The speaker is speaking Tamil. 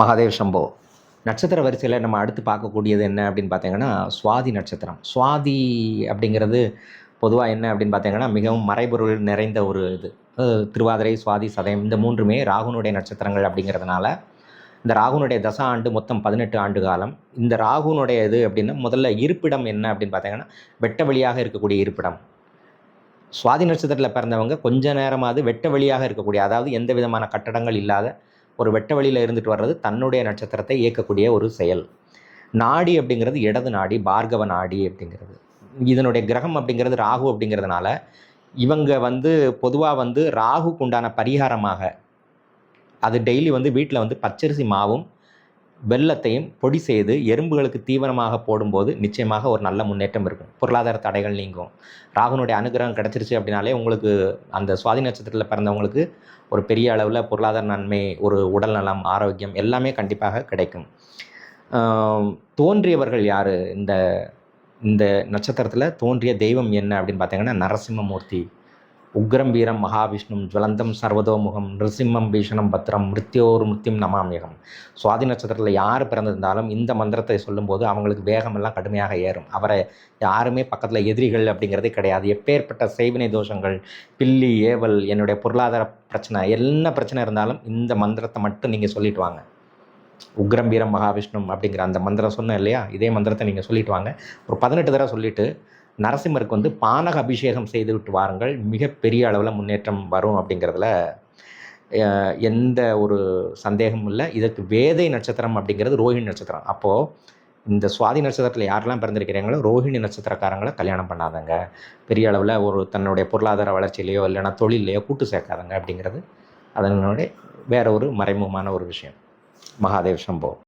மகாதேவ் சம்போ நட்சத்திர வரிசையில் நம்ம அடுத்து பார்க்கக்கூடியது என்ன அப்படின்னு பார்த்தீங்கன்னா சுவாதி நட்சத்திரம். சுவாதி அப்படிங்கிறது பொதுவாக என்ன அப்படின்னு பார்த்தீங்கன்னா மிகவும் மறைபொருள் நிறைந்த ஒரு இது. திருவாதிரை சுவாதி சதயம் இந்த மூன்றுமே ராகுனுடைய நட்சத்திரங்கள் அப்படிங்கிறதுனால இந்த ராகுனுடைய தசா ஆண்டு மொத்தம் பதினெட்டு ஆண்டு காலம். இந்த ராகுனுடைய இது அப்படின்னா முதல்ல இருப்பிடம் என்ன அப்படின்னு பார்த்தீங்கன்னா வெட்ட வழியாக இருக்கக்கூடிய இருப்பிடம். சுவாதி நட்சத்திரத்தில் பிறந்தவங்க கொஞ்ச நேரமாவது வெட்ட வழியாக இருக்கக்கூடிய அதாவது எந்த விதமான கட்டடங்கள் இல்லாத ஒரு வெட்ட வழியில் இருந்துட்டு வர்றது தன்னுடைய நட்சத்திரத்தை இயக்கக்கூடிய ஒரு செயல். நாடி அப்படிங்கிறது இடது நாடி பார்கவ நாடி அப்படிங்கிறது. இதனுடைய கிரகம் அப்படிங்கிறது ராகு அப்படிங்கிறதுனால இவங்க வந்து பொதுவாக வந்து ராகுக்கு உண்டான பரிகாரமாக அது டெய்லி வந்து வீட்டில் வந்து பச்சரிசி மாவும் வெல்லத்தையும் பொடி செய்து எறும்புகளுக்கு தீவனமாக போடும்போது நிச்சயமாக ஒரு நல்ல முன்னேற்றம் இருக்கும். பொருளாதார தடைகள் நீங்கும். ராகுனுடைய அனுகிரகம் கிடச்சிருச்சு அப்படின்னாலே உங்களுக்கு அந்த சுவாதி நட்சத்திரத்தில் பிறந்தவங்களுக்கு ஒரு பெரிய அளவில் பொருளாதார நன்மை ஒரு உடல் நலம் ஆரோக்கியம் எல்லாமே கண்டிப்பாக கிடைக்கும். தோன்றியவர்கள் யார்? இந்த இந்த நட்சத்திரத்தில் தோன்றிய தெய்வம் என்ன அப்படின்னு பார்த்தீங்கன்னா நரசிம்மமூர்த்தி. உக்ரம் வீரம் மகாவிஷ்ணும் ஜுவலந்தம் சர்வதோமுகம் நிருசிம்மம் பீஷணம் பத்ரம் மிருத்யோர் மிருத்தியும் நமாமியகம். சுவாதி நட்சத்திரத்தில் யார் பிறந்திருந்தாலும் இந்த மந்திரத்தை சொல்லும்போது அவங்களுக்கு வேகமெல்லாம் கடுமையாக ஏறும். அவரை யாருமே பக்கத்தில் எதிரிகள் அப்படிங்கிறதே கிடையாது. எப்பேற்பட்ட செய்வினை தோஷங்கள் பில்லி ஏவல் என்னுடைய பொருளாதார பிரச்சனை என்ன பிரச்சனை இருந்தாலும் இந்த மந்திரத்தை மட்டும் நீங்கள் சொல்லிட்டு வாங்க. உக்ரம் வீரம் மகாவிஷ்ணும் அப்படிங்கிற அந்த மந்திரம் சொன்னேன் இல்லையா? இதே மந்திரத்தை நீங்கள் சொல்லிட்டு வாங்க. ஒரு பதினெட்டு தடவை சொல்லிட்டு நரசிம்மருக்கு வந்து பானக அபிஷேகம் செய்து விட்டு வாருங்கள். மிகப்பெரிய அளவில் முன்னேற்றம் வரும் அப்படிங்கிறதுல எந்த ஒரு சந்தேகமும் இல்லை. இதற்கு வேதை நட்சத்திரம் அப்படிங்கிறது ரோஹிணி நட்சத்திரம். அப்போது இந்த சுவாதி நட்சத்திரத்தில் யாரெல்லாம் பிறந்திருக்கிறீங்களோ ரோஹிணி நட்சத்திரக்காரங்களை கல்யாணம் பண்ணாதங்க. பெரிய அளவில் ஒரு தன்னுடைய பொருளாதார வளர்ச்சியிலையோ இல்லைன்னா தொழிலையோ கூட்டு சேர்க்காதங்க அப்படிங்கிறது அதனுடைய வேற ஒரு மறைமுகமான ஒரு விஷயம். மகாதேவ் சம்போ.